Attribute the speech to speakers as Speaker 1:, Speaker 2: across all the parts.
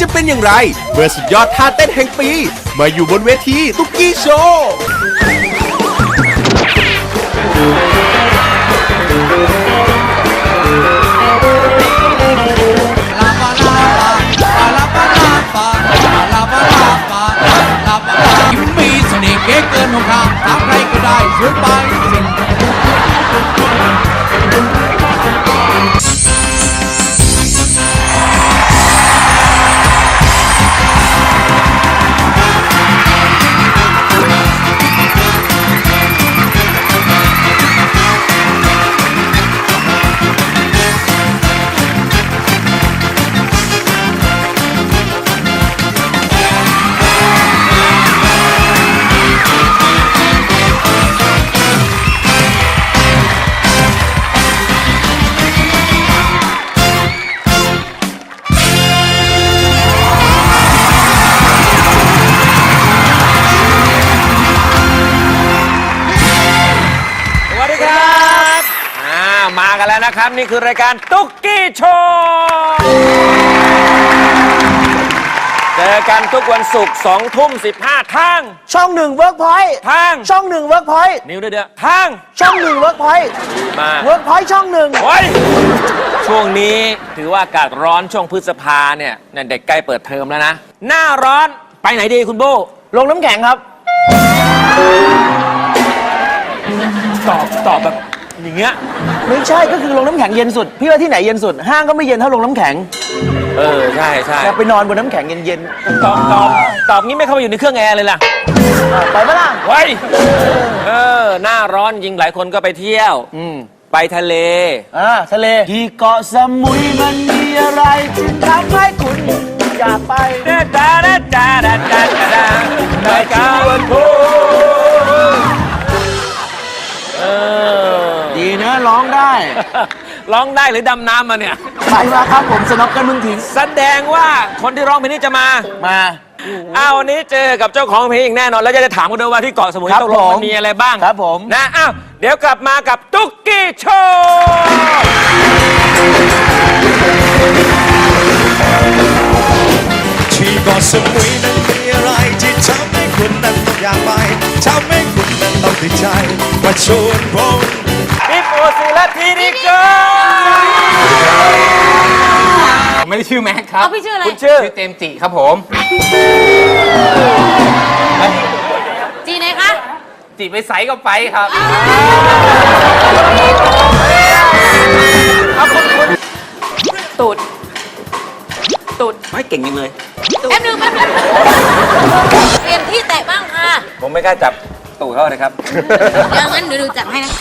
Speaker 1: จะเป็นอย่างไร เมื่อสุดยอดท่าเต้นแห่งปี มาอยู่บนเวทีตุ๊กกี้โชว์
Speaker 2: มีเสน่ห์เก๋เกินหงทางถามใครก็ได้ช่วยไปสิ่ง
Speaker 3: ครับนี่คือรายการตุ๊กกี้โชว์เจอกันทุกวันศุกร์สองทุ่มสิบห้าทาง
Speaker 4: ช่องหนึ่งเวิร์กพอยต์
Speaker 3: ทาง
Speaker 4: ช่องหนึ่งเวิร์กพอยต์
Speaker 3: นิ้วเดือดทาง
Speaker 4: ช่องหนึ่งเวิร์กพอยต์
Speaker 3: มา
Speaker 4: เวิร์กพอยต์ช่องหนึ่ง
Speaker 3: โอ้ยช่วงนี้ถือว่าอากาศร้อนช่วงพฤษภาเนี่ยเนี่ยเด็กใกล้เปิดเทอมแล้วนะ หน้าร้อนไปไหนดีคุณโบ
Speaker 4: ลงน้ำแข็งครับ
Speaker 3: ตอบตอบแบบ อย่างเงี้ย
Speaker 4: ไม่ใช่ก็คือลงน้ำแข็งเย็นสุด พี่ว่าที่ไหนเย็นสุด ห้างก็ไม่เย็นเท่าลงน้ำแข็ง
Speaker 3: เออ ใช่ใช่
Speaker 4: แต่ไปนอนบนน้ำแข็งเย็น
Speaker 3: ตอบตอบตอบงี้ไม่เข้าไปอยู่ในเครื่องแอร์เลยล่ะ
Speaker 4: ๆอะไปปะล่ะ
Speaker 3: ไว้ยเออ หน้าร้อนจริงหลายคนก็ไปเที่ยว
Speaker 4: อืม
Speaker 3: ไปทะเล
Speaker 4: อ่าทะเลที่เกาะสมุยมันมีอะไรจึงทำให้คุณอยากไป
Speaker 3: ดาดาดาดาดาดาดาดาดาการพูเออ
Speaker 4: ดี นะร้องได้
Speaker 3: ร้องได้หรือดำน้ำมาเนี่ย
Speaker 4: ไปมาครับผมสน็อกเกันมึงถิง
Speaker 3: แสดงว่าคนที่ร้องเพลงนี้จะมา
Speaker 4: มา
Speaker 3: อ้าววันนี้เจอกับเจ้าของเพลงอีกแน่นอน แล้วจะได้ถามกันด้วยว่าที่เกาะสมุย
Speaker 4: ครับ
Speaker 3: ตกลง
Speaker 4: ผม
Speaker 3: มันมีอะไรบ้าง
Speaker 4: ครับผม
Speaker 3: นะอ้าวเดี๋ยวกลับมากับตุ๊กกี้โชว์
Speaker 5: ชื่
Speaker 3: อแม็กครับ
Speaker 6: เอาพี่ชื่ออะไร
Speaker 3: คุณชื่อ
Speaker 7: เต็มจิครับผม
Speaker 6: จีไหนคะ
Speaker 7: จิไปใสก็ไปครับ
Speaker 6: ตูดตูด
Speaker 3: ไม่เก่งยังเลย
Speaker 6: แป๊บนึงแป๊บนึงเตรียมที่แตะบ้างค่ะ
Speaker 3: ผมไม่กล้าจับตู่เขาเลยครับ
Speaker 6: เดี๋ยวงั้นเดี๋ยวดูจับให้นะ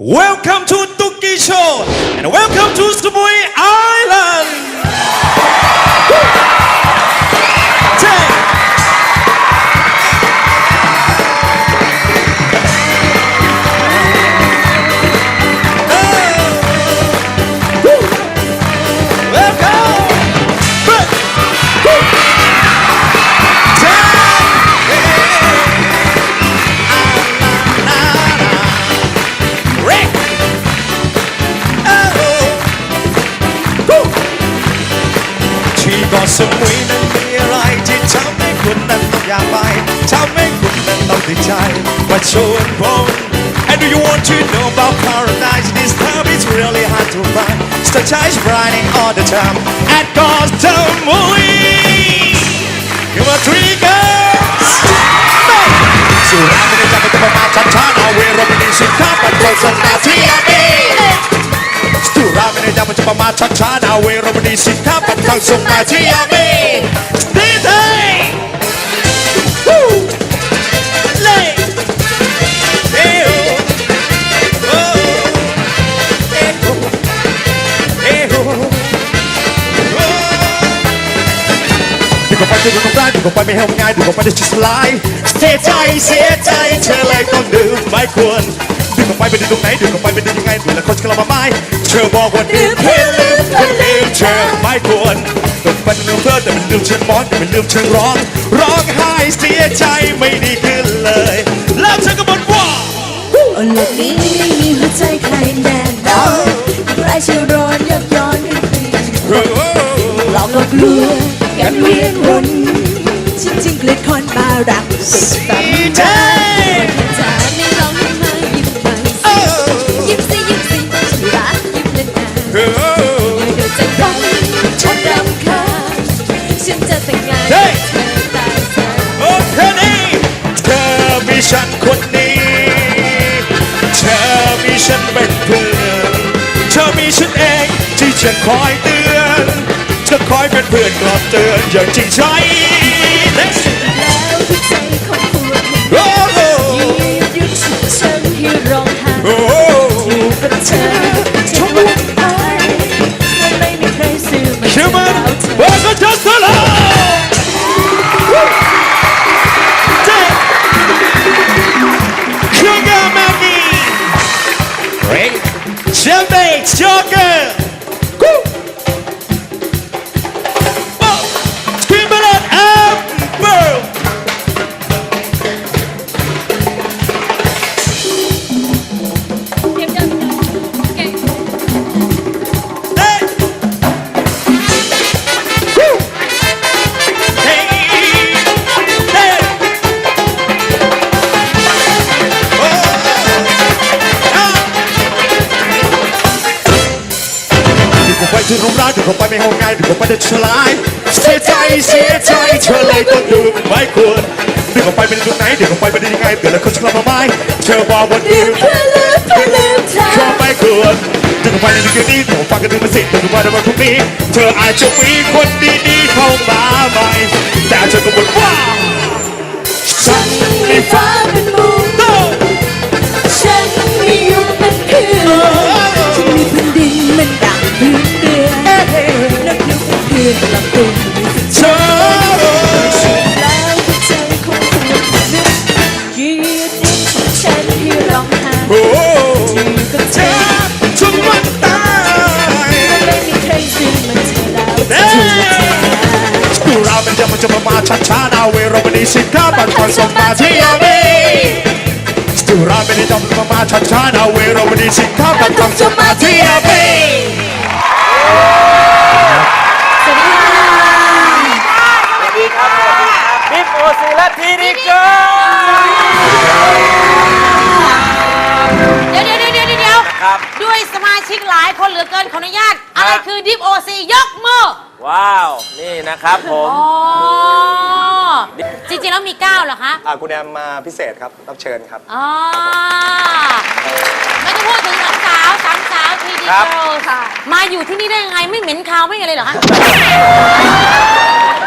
Speaker 5: Welcome to Tuki Show and welcome to Samui so. And do you want to know about paradise? This time it's really hard to find. Such eyes riding all the time at God's dumb. You are three girls. Surrounded by the Matatana, we're rubbing in Chicago, close up now, TIA. Surrounded by the Matatana, we're rubbing in and close up now, TIA. ดูก็ต้องร้ดูก็ไปไม่เฮลง่ายดูก็ไปได้ชิสลายเสียใจเสียใจเธอเลยต้องดื่มไม่ควรดื่มก็ไปไปดูตรงไหนดื่มก็ไปไปดูยังไงดูแลคนกลับมาไม่เธอบอกว่าดื่มเพื่อลืมเพื่อลืมเธอไม่ควรแต่มันลืมเพื่อแต่มันลืมเชิงมอนแต่มันลืมเชิงร้อนร้องไห้เสียใจไม่ดีขึ้นเลย แล้วเธอก็บ่นว่า
Speaker 8: โอ้โลกนี้ไม่มีหัวใจใครแน่นอนใครเชื่อร้อนยับย้อนหลอกลองลวงกันเวียน สุดแบบเธอจะไม่ร้องให้มายิ้มมายิ้มสิยิ้มสิฉันรักยิ้มเล่นนาอยาเดือดใจฟังฉันคาฉันจะแต่งงานเธอต่างจา
Speaker 5: กเธอไม่ใช่เธอมีฉันคนนี้ เธอมีฉันเป็นเพื่อนเธอมีฉันเองที่จะคอยเตือนเธอคอยเป็นเพื่อนกลอบเตือนอย่างจริงใจ
Speaker 8: อ ไม่
Speaker 5: ห้องงานเดี๋ยวผมไปเดินฉลายเสียใจเสียใจเธอเลยต้องดูมันไม่ควรเดี๋ยวผมไปเป็นตรงไหนเดี๋ยวผมไปเป็นยังไงเดี๋ยวแล้วคนจะกลับมาไหมเธอบอกว่าเดี๋ยว
Speaker 8: เพื่อลืมเพื่อลืมเธอ
Speaker 5: ก็ไม่ควรถึงไปในคืนนี้ผมฟังกันดูมันสิถึงมาในวันพรุ่งนี้ เธออาจจะมีคนดีๆเข้ามาใหม่แต่เธอก็บอกว่าฉันไมี
Speaker 8: ฟ้าเป็น
Speaker 5: ง
Speaker 8: เป็นเพื่อนกลับตัวมีสิทธิ์
Speaker 5: เธอ
Speaker 8: แล้วหัวใจของคุณนึกยืดยุดฉุดฉันให้ร้องไห้
Speaker 5: โอ้
Speaker 8: อยู่กับเธอ
Speaker 5: อทุกวันตาย
Speaker 8: ไม่มีใครซื้อมันเธอแล้วจะ
Speaker 5: เอ้
Speaker 8: ถูกเธอ
Speaker 5: ดูเราเป็นจะมันจะมามาช้าช้าๆนาเวเราไม่ได้สินค้าบัตรคอนส่งมาที่อาเมดูเราเป็นจะมามาช้าช้าๆนาเวเราไม่ได้สินค้าบัตรคอนส่งมาที่อาเม
Speaker 3: โอซีและทีดีเกิร์
Speaker 6: เดี๋ยวเดี๋ยวเดี๋ยวเดี๋ยว
Speaker 3: ครับ
Speaker 6: ด้วยสมาชิกหลายคนเหลือเกินขออนุญาต อะไรคือดิฟโอซียกมือ
Speaker 3: ว้าว นี่นะครับผม
Speaker 6: อ๋อ จริงๆแล้วมี 9เหรอคะ
Speaker 9: อ่าคุณแอมมาพิเศษครับ รับเชิญครับ
Speaker 6: อ๋อไม่ต้องพูดถึงสามสาวสามสาวทีดี
Speaker 3: ครับ
Speaker 6: เกิลค่ะ มาอยู่ที่นี่ได้ยังไงไม่เหม็นคาวไม่อะไรเลยเหรอคะ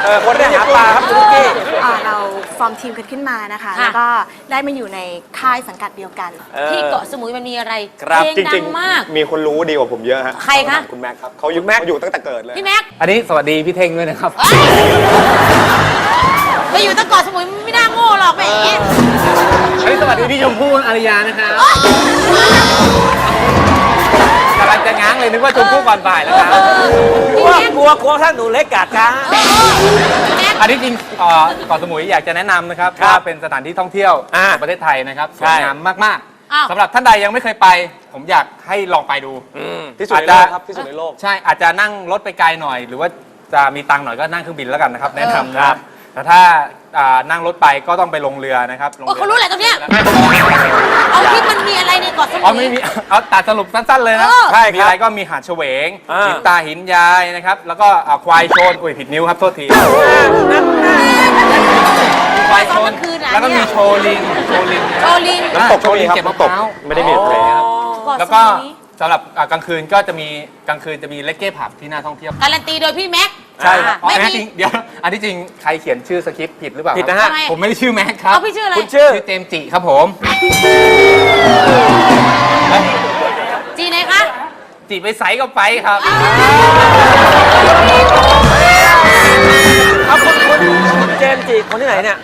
Speaker 3: เออคนได้หาปลาครับคุณลูกกี้
Speaker 10: อ่าเราฟอร์มทีมกันขึ้นมานะคะ
Speaker 6: ค่ะ
Speaker 10: แล้วก็ได้มาอยู่ในค่ายสังกัดเดียวกัน
Speaker 3: เออ
Speaker 6: ที่เกาะสมุยมันมีอะไร
Speaker 3: ครับ
Speaker 6: เพลง
Speaker 9: จ
Speaker 6: ดั
Speaker 9: ริ
Speaker 6: ง
Speaker 9: ง
Speaker 6: มาก
Speaker 9: ๆ มีคนรู้ดีกว่าผมเยอะฮะ
Speaker 6: ใครคะ
Speaker 9: คุณแม็กครับเขาอยู่เขาอยู่ตั้งแต่เกิดเลย
Speaker 6: พี่แม็ก
Speaker 7: อันนี้สวัสดีพี่เท่งด้วยนะครับ
Speaker 6: ไปอยู่ตั้งเกาะสมุยไม่น่าโง่หรอกแหม
Speaker 7: อันนี้สวัสดีพี่ชมพู่อารยานะครับ กำลังจะง้างเลยนึกว่าชมพู่ก่อนบ่ายแล้วครับ
Speaker 3: กลัวกลัวกลัวท่านหนูเล็กกัดจ้า
Speaker 6: แม็ก
Speaker 7: อันนี้จริงเอ่อเกาะสมุยอยากจะแนะนำนะครับ
Speaker 3: ครับ
Speaker 7: ว่าเป็นสถานที่ท่องเที่ยว
Speaker 3: อ่า
Speaker 7: ของประเทศไทยนะครับส
Speaker 3: ใช่
Speaker 7: วยงามมาก
Speaker 6: อ้าว
Speaker 7: ๆสำหรับท่านใดยังไม่เคยไป ผมอยากให้ลองไปดู
Speaker 3: อืม
Speaker 9: ที่สุดในโลกครับที่สุดในโลก
Speaker 7: ใช่อาจจะนั่งรถไปไกลหน่อย หรือว่าจะมีตังค์หน่อยก็นั่งเครื่องบินแล้วกันนะครับ แนะนำนะครับ แต่ถ้าอ่านั่งรถไปก็ต้องไปลงเรือนะครับลง
Speaker 6: โอ้
Speaker 7: เรือ
Speaker 6: เขารู้แหละตรงเนี้ย เอาที่มันมีอะไรในเกาะสมุย
Speaker 7: อ๋อไม่มี เอาตัดสรุปสั้น ๆเลยนะ
Speaker 6: เออ
Speaker 3: ใช่ครับ
Speaker 7: มีอะไรก็มีหาดเฉวง
Speaker 3: อ่า
Speaker 7: หินตาหินยายนะครับ แล้วก็อ่าควายโชนอุ้ยผิดนิ้วครับโทษทีควายโช
Speaker 6: ตอนก
Speaker 7: น
Speaker 6: ลางคืนอะ
Speaker 7: แล้วก็มี
Speaker 6: เนี่ย
Speaker 7: โชว์ลิงโชว์ลิง
Speaker 6: โชว์ลิง
Speaker 9: น้ำตก
Speaker 7: โชว์ลิง
Speaker 9: ก็มีครับ
Speaker 7: เก็บมะ
Speaker 9: น้ำตก
Speaker 7: พร้าว
Speaker 9: ไม่ได้มีทะเลครับ
Speaker 6: เกาะ
Speaker 7: แล้ว
Speaker 6: ส
Speaker 7: ก็
Speaker 6: มุย
Speaker 7: สำหรับอ่ากลางคืนก็จะมีกลางคืนจะมีเลกเก้ผับที่น่าท่องเที่ยว
Speaker 6: การันตีโดยพี่แม็ก
Speaker 7: ใช่ครับ
Speaker 6: อ่า
Speaker 7: อ๋อ
Speaker 6: ไม่
Speaker 7: อัน
Speaker 6: มี
Speaker 7: นี้จริงเดี๋ยวอันที่จริงใครเขียนชื่อสคริปต์ผิดหรือเปล่า
Speaker 3: ผิดนะ
Speaker 7: ค
Speaker 3: ฮะ
Speaker 7: รับ
Speaker 6: ทำไม
Speaker 7: ผมไม่ได้ชื่อแม็กครับ
Speaker 6: เอาพี่ชื่ออะไร
Speaker 3: คุณชื่อ
Speaker 7: ชื่อเจมส์จิครับผม
Speaker 6: จีไหนคะ
Speaker 7: จิไปใสก็ไปครับ
Speaker 3: เอาคุณคุณคุณเจมส์จีคนที่ไหนเนี่ย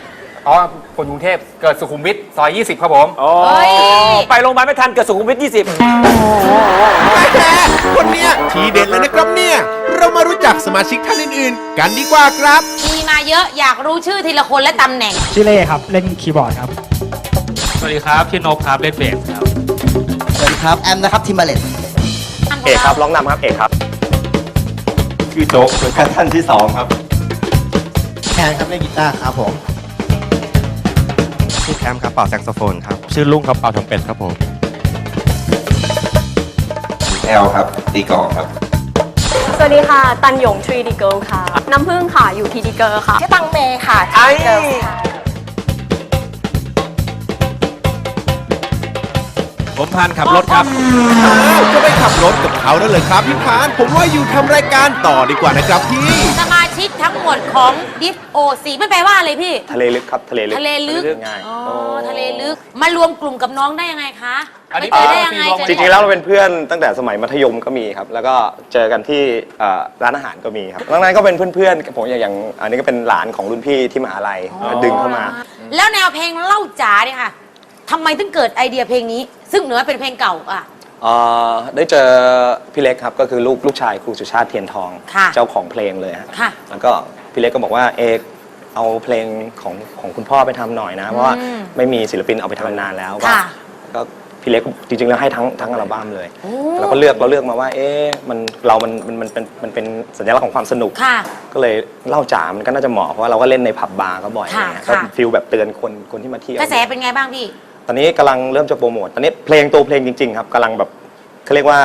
Speaker 7: อ๋อคนกรุงเทพเกิดสุขุมวิทซอย 20 ครับผม
Speaker 3: อ๋อ
Speaker 6: เฮ้ย
Speaker 3: ไปโรงพยาบาลไม่ทันเกิดสุขุมวิท20
Speaker 1: แต่คนเนี้ยทีเด็ดเลยนะครับเนี่ย เรามารู้จักสมาชิกท่านอื่นๆ กันดีกว่าครับ
Speaker 6: มีมาเยอะอยากรู้ชื่อทีละคนและตำแหน่ง
Speaker 11: ชื่อเล่ครับ เล่นคีย์บอร์ดครับ
Speaker 7: สวัสดีครับชื่อนบครับเล่นเบสครับ
Speaker 4: สวัสดีครับ แอมนะครับทิมเบเลต
Speaker 9: เอกครับร้องนำครับเอกครับ
Speaker 5: คือโจ๊กเป็นท่านที่สองครับ แคนครับเล่นกีตาร์ครับผม
Speaker 9: ชื่อแคมป์ครับเป่าแซกโซโฟนครับชื่อลุงครับเป่าทำเป็ดครับผม
Speaker 12: แอลครับตีกลองครับ
Speaker 10: สวัสดีค่ะ ตันหยง 3D Girl ค่ะ น้ำผึ้งค่ะ อยู่ TD Girl ค่ะ ชื่อตังเมค่ะ
Speaker 3: ไอ้
Speaker 10: TD Girl ค่ะ
Speaker 2: ผมพานขับรถครับ
Speaker 1: อ้าวจะไปขับรถกับเขาแล้วเลยครับพี่พาน ผมว่าอยู่ทำรายการต่อดีกว่านะครับพี่
Speaker 6: สมา ชิกทั้งหมดของ Div OC มันแปลว่าอะไรพี่
Speaker 9: ทะเลลึกครับทะเลลึก
Speaker 6: ทะเลลึก
Speaker 9: ง่าย
Speaker 6: อ๋อทะเลลึกมารวมกลุ่มกับน้องได้ยังไงคะ
Speaker 7: อันนี้
Speaker 6: ไปเจอได้ยังไง
Speaker 7: พี่รวม
Speaker 6: เจอ
Speaker 9: จ
Speaker 6: ได้
Speaker 9: ริงๆแล้วเราเป็นเพื่อนตั้งแต่สมัยมัธยมก็มีครับ แล้วก็เจอกันที่เอ่อร้านอาหารก็มีครับนอกนั้นก็เป็นเพื่อนๆผมอย่างอย่างอันนี้ก็เป็นหลานของรุ่นพี่ที่มหาลัยดึงเข้ามา
Speaker 6: แล้วแนวเพลงเล่าจ๋าเนี่ยค่ะทำไมถึงเกิดไอเดียเพลงนี้ ซึ่งเหนือเป็นเพลงเก่าอะ
Speaker 9: เอ่อได้เจอพี่เล็กครับก็คือลูกลูกชายครูสุชาติเทียนทอง
Speaker 6: ค่ะ
Speaker 9: เจ้าของเพลงเลยฮะ
Speaker 6: ค่ะ
Speaker 9: แล้วก็พี่เล็กก็บอกว่าเอกเอาเพลงของของคุณพ่อไปทำหน่อยนะ เพราะว่า
Speaker 6: อืม
Speaker 9: ไม่มีศิลปินเอาไปทำนานแล้วก็
Speaker 6: ค่ะ
Speaker 9: ก็พี่เล็กจริงๆแล้วให้ทั้งทั้งอัลบั้มเลยแล้วก็เลือกเราเลือกมาว่า เอ๊ะมันเรามันมันมันเป็นมันเป็นสัญลักษณ์ของความสนุก
Speaker 6: ค่ะ
Speaker 9: ก็เลยเล่าจ๋ามันก็น่าจะเหมาะเพราะว่าเราก็เล่นในผับบาร์ก็บ่อย
Speaker 6: ค่ะ
Speaker 9: อะไรเงี้ยก็
Speaker 6: ค่ะ
Speaker 9: ฟิลแบบเตือนคนคนที่มาเที่ยว
Speaker 6: กระแสเป็นไงบ้างพี่
Speaker 9: ตอนนี้กำลังเริ่มจะโปรโมทตอนนี้เพลงตัวเพลงจริง ๆ ครับกำลังแบบเขาเรียกว่า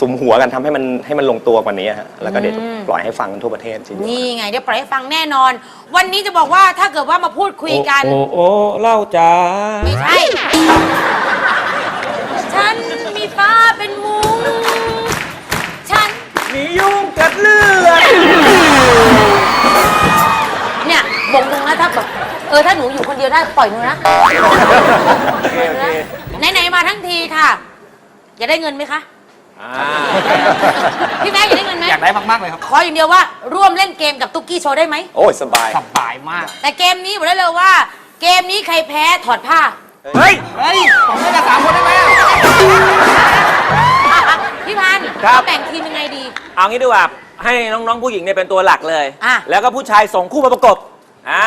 Speaker 9: สุมหัวกันทำให้มันให้มันลงตัวกว่านี้ฮะแล้วก็เดี๋ยวจะ
Speaker 6: อืม
Speaker 9: ปล่อยให้ฟังกันทั่วประเทศจริงๆ
Speaker 6: นี่ไงเดี๋ยวปล่อยให้ฟังแน่นอน วันนี้จะบอกว่าถ้าเกิดว่ามาพูดคุยกัน
Speaker 3: โอ้โอ้เล่าจ้า
Speaker 6: ไม่ใช่ ฉันมีฟ้าเป็นมุง ฉัน
Speaker 3: มียุงกัดเลือ
Speaker 6: ยู่คนเดียวได้ปล่อยหนูนะไหนๆมาทั้งทีค่ะ อยากได้เงินไหมคะ พี่แม่อยากได้เงินไหม
Speaker 7: อยากได้มากๆเลยครับ
Speaker 6: ขออย่างเดียวว่าร่วมเล่นเกมกับตุ๊กกี้โชว์ได้ไหม
Speaker 9: โอ้ยสบาย
Speaker 7: สบายมาก
Speaker 6: แต่เกมนี้บอกได้เลยว่า เกมนี้ใครแพ้ถอดผ้า
Speaker 3: เฮ้ย
Speaker 7: เฮ้ย ผมเล่นกับสามคนได้ไหมอะ
Speaker 6: พี่พันธ์
Speaker 3: ครับ
Speaker 6: แบ่งทีมยังไงดี
Speaker 3: เอางี้ดีกว่าให้น้องๆผู้หญิงเนี่ยเป็นตัวหลักเลย
Speaker 6: อะ
Speaker 3: แล้วก็ผู้ชายส่งคู่มาประกบ อ่า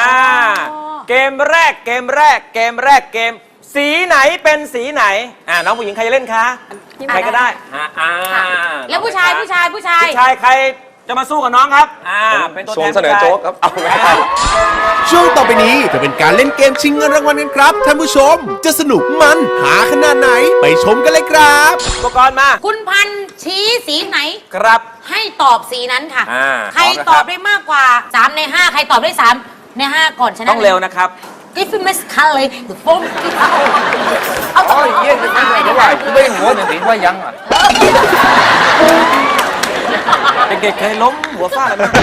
Speaker 6: อ๋อ
Speaker 3: เกมแรกเกมแรกเกมแรกเกม สีไหนเป็นสีไหนอ่าน้องผู้หญิงใครจะเล่นคะใครก็ได้อ่าอ่า
Speaker 6: แล้วผู้ชายผู้ชายผู้ชาย
Speaker 3: ผู้ชายใครจะมาสู้กับน้องครับอ่าเป็นตัว
Speaker 9: ช
Speaker 3: แท
Speaker 9: วน
Speaker 3: น
Speaker 9: เสนอ
Speaker 3: ผู้ชาย
Speaker 9: โจ๊กครับ เอาไหมครับ
Speaker 1: ช่วงต่อไปนี้จะเป็นการเล่นเกมชิงเงินรางวัลกันครับท่านผู้ชม จะสนุกมันหาขนาดไหนไปชมกันเลยครับ
Speaker 3: อุปกรณ์มา
Speaker 6: คุณพันธ์ชี้สีไหน
Speaker 3: ครับ
Speaker 6: ให้ตอบสีนั้นค่ะ
Speaker 3: อ่า
Speaker 6: ใคร
Speaker 3: พร้อมนะครับ
Speaker 6: ตอบได้มากกว่า 3 ใน 5 ใครตอบได้ 3 ใน5ก่อนชนะ
Speaker 3: ต้องเร็วนะครับ
Speaker 6: กิฟต์มิสคัลเลยหรือฟงเอาเอา
Speaker 7: โอ้ยเยี่ยมเลยไม่ได้ว่าไม่หัวหนึ่งสีว่ายังอะ
Speaker 3: เด็กๆเคยล้มหัวฟาดอะไรไหม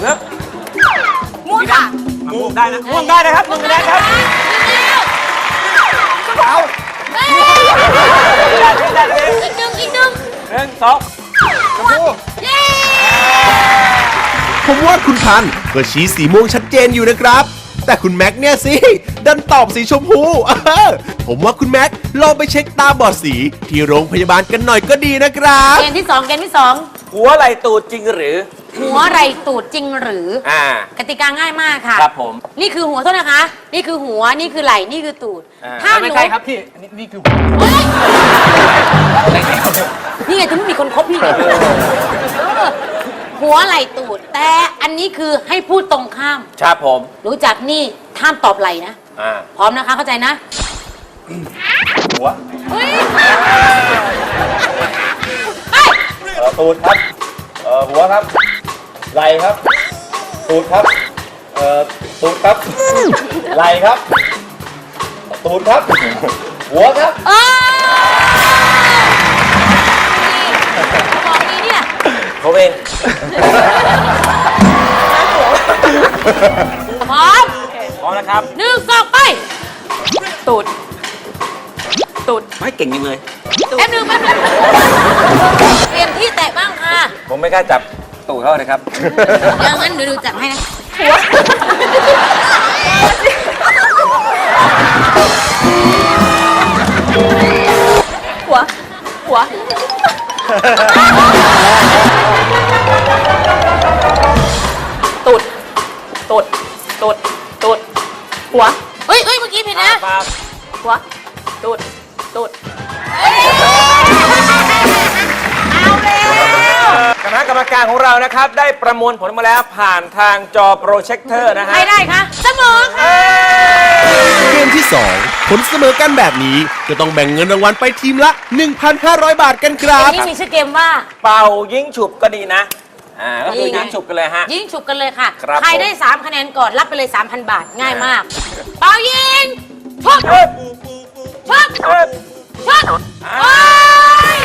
Speaker 3: เลือก
Speaker 10: ม่วงค่ะ
Speaker 3: ม่วงได้นะม่วงได้นะครับม่วงได้ครับเอาได้ได้ได้
Speaker 6: อีกหนึ่งอีกหนึ่ง
Speaker 3: หนึ่งสอง
Speaker 6: เย้
Speaker 1: ผมว่าคุณพันธุ์ก็ชี้สีม่วงชัดเจนอยู่นะครับ แต่คุณแม็กเนี่ยสิ ดันตอบสีชมพูเออผมว่าคุณแม็กลองไปเช็คตาบอดสีที่โรงพยาบาลกันหน่อยก็ดีนะครับ
Speaker 6: เกมที่2เกมที่
Speaker 3: หัวไหล่ตูดจริงหรือ
Speaker 6: 2 หัวไรตูดจริงหรือ
Speaker 3: อ่า
Speaker 6: กติกาง่ายมากค่ะ
Speaker 3: ครับผม
Speaker 6: นี่คือหัวโทษนะคะ นี่คือหัว นี่คือไหล่ นี่คือตูด
Speaker 3: อ่า
Speaker 6: ถ้าห
Speaker 7: ไม่
Speaker 6: นู
Speaker 7: ใช่ครับพี่อันนี้นี่คือ
Speaker 6: เฮ้ยนี่ไงถึงไม่มีคนคบพี่ไงเออหัวไหล่ตูด แต่อันนี้คือให้พูดตรงข้าม
Speaker 3: ครับผม
Speaker 6: รู้จักนี่ห้ามตอบไหล่นะ
Speaker 3: อ่า
Speaker 6: พร้อมนะคะ เข้าใจนะ
Speaker 9: หัว
Speaker 6: เฮ้ยไป
Speaker 9: เอ่อตูดครับ เอ่อหัวครับ ไหล่ครับ ตูดครับ เอ่อ ตูดครับ ไหล่ครับ ตูดครับ หัวครับ
Speaker 6: เออบอกดีเนี่ย
Speaker 3: ผมเอง
Speaker 6: พร้อม
Speaker 3: พร้อมนะครับ
Speaker 6: หนึ่งสองไป ตูด ตูด
Speaker 3: ไม่เก่งยังเลย
Speaker 6: แป๊บหนึงแป๊บหนึงเตรียมที่แตะบ้าง ค่ะ
Speaker 3: ผมไม่กล้าจับตูดเขาเลยครับ
Speaker 6: เดี๋ยวงั้นเดี๋ยวดูจับให้นะ
Speaker 10: หัว หัวตูดตูดตูดตูดหัว
Speaker 6: เฮ้ยเฮ้ยเมื่อกี้ผิดนะ
Speaker 10: หัวตูดตูด
Speaker 6: เอาแล้ว
Speaker 3: คณะกรรมการของเรานะครับ ได้ประมวลผลมาแล้วผ่านทางจอโปรเจคเตอร์นะ
Speaker 6: ใคร
Speaker 3: ฮะ
Speaker 6: ได้คะเสมอค่ะ
Speaker 1: เกมที่ 2 ผลเสมอกันแบบนี้ก็ต้องแบ่งเงินรางวัลไปทีมละ 1,500 บาทกันครั
Speaker 6: อั
Speaker 1: บ
Speaker 6: นนี้มีชื่อเกมว่า
Speaker 3: เป่ายิงฉุบก็ดีนะ อ่า ก็คือ
Speaker 6: นี่ไง
Speaker 3: ยิงฉุบกันเลยฮะ
Speaker 6: ยิงฉุบกันเลยค่ะ
Speaker 3: ครับ
Speaker 6: ใครได้3คะแนนก่อนรับไปเลย 3,000 บาทง่ายมาก เป่ายิงชุบชุบชุบโอ้ย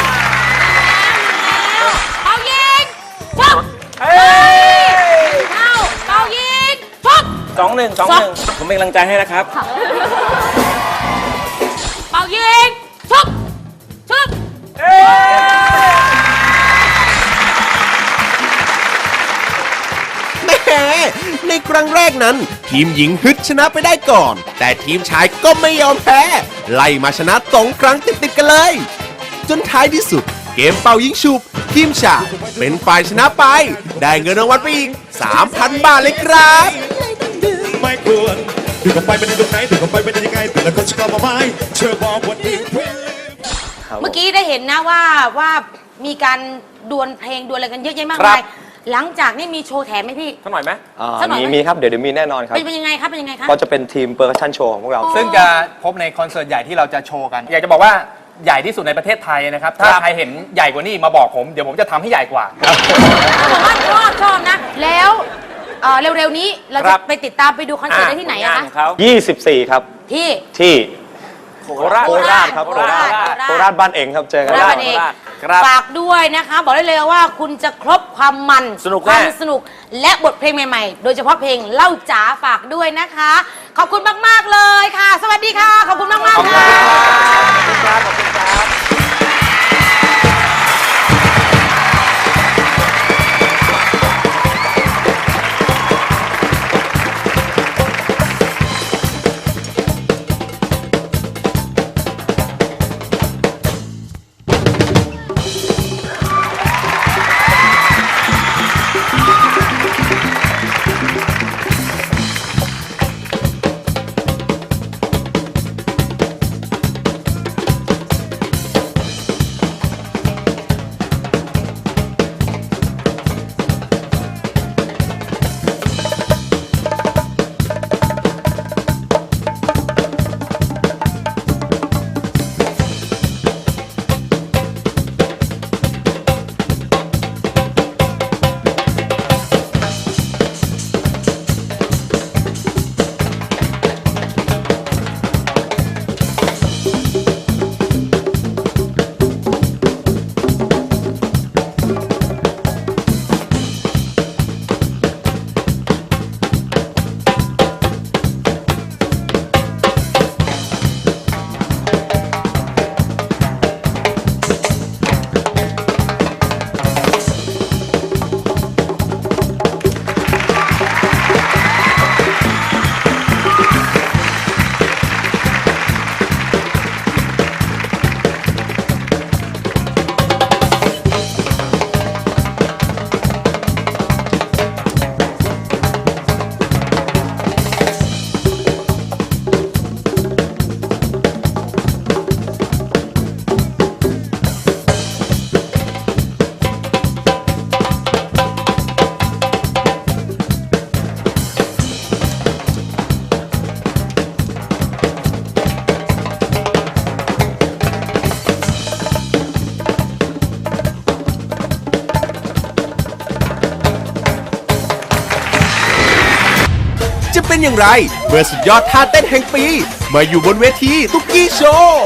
Speaker 3: หนึ่งสองหนึ่งผมเป็นกำลังใจให้นะครับ
Speaker 6: เป่ายิงชุบชุบ
Speaker 1: แหมในครั้งแรกนั้น ทีมหญิงฮึดชนะไปได้ก่อน แต่ทีมชายก็ไม่ยอมแพ้ ไล่มาชนะสองครั้งติดๆกันเลย จนท้ายที่สุด เกมเป่ายิงฉุบ ทีมชายเป็นฝ่ายชนะไป ได้เงินรางวัลไปอีก 3,000 บาทเลยครับ
Speaker 5: ไม่ควรดูเข้าไปเป็นตรงไหนดูเข้าไปเป็นยังไงแต่ละคนจะเข้ามาไหมเธอบอกว่าดี
Speaker 6: เมื่อกี้ได้เห็นนะว่าว่ามีการดวลเพลงดวลอะไรกันเยอะแยะมาก
Speaker 3: ครั
Speaker 6: มา
Speaker 3: บ
Speaker 6: ยหลังจากนี้มีโชว์แถมไหมพี่
Speaker 3: สักหน่อยไหม
Speaker 12: อ่า
Speaker 6: สักหน่อย
Speaker 12: มี
Speaker 6: ไหม
Speaker 12: มีครับเดี๋ยวเดี๋ยวมีแน่นอนครับ
Speaker 6: เป็นเป็นยังไงครับเป็นยังไงครับ
Speaker 12: ก็จะเป็นทีมเปอร์คัชชั่นโชว์ของพวกเรา
Speaker 7: ซึ่งจะพบในคอนเสิร์ตใหญ่ที่เราจะโชว์กัน อยากจะบอกว่าใหญ่ที่สุดในประเทศไทยนะครับ ถ้าใครเห็นใหญ่กว่านี้มาบอกผม เดี๋ยวผมจะทำให้ใหญ่กว่า
Speaker 6: ผมว่าชอบชอบนะ แล้ว เอ่อเร็วๆนี้เรา
Speaker 3: ครั
Speaker 6: จะ
Speaker 3: บ
Speaker 6: ไปติดตามไปดูคอนเสิร์ตได้ที่ไหนอะ
Speaker 3: งา
Speaker 6: คะ
Speaker 3: ของเขา
Speaker 12: 24 ครับ
Speaker 6: ที่
Speaker 12: ที่
Speaker 3: โคราช
Speaker 12: โคราชครับ
Speaker 6: โค
Speaker 12: โค
Speaker 6: รา
Speaker 12: รา
Speaker 6: ช
Speaker 12: ชโคราชบ้านเองครับเจอกัน
Speaker 6: โคราช
Speaker 12: ได้
Speaker 6: เอง
Speaker 3: ครับ
Speaker 6: ฝากด้วยนะคะ บอกได้เลยว่าคุณจะครบความมัน
Speaker 3: สนุก
Speaker 6: ความ
Speaker 3: แน่
Speaker 6: สนุกและบทเพลงใหม่ๆ โดยเฉพาะเพลงเล่าจ๋าฝากด้วยนะคะ ขอบคุณมากๆเลยค่ะ สวัสดีค่ะ ขอบคุณมากๆค่ะ
Speaker 1: จะเป็นอย่าง ไร เมื่อสุดยอดท่าเต้นแห่งปี มาอยู่บนเวทีตุ๊กกี้โชว์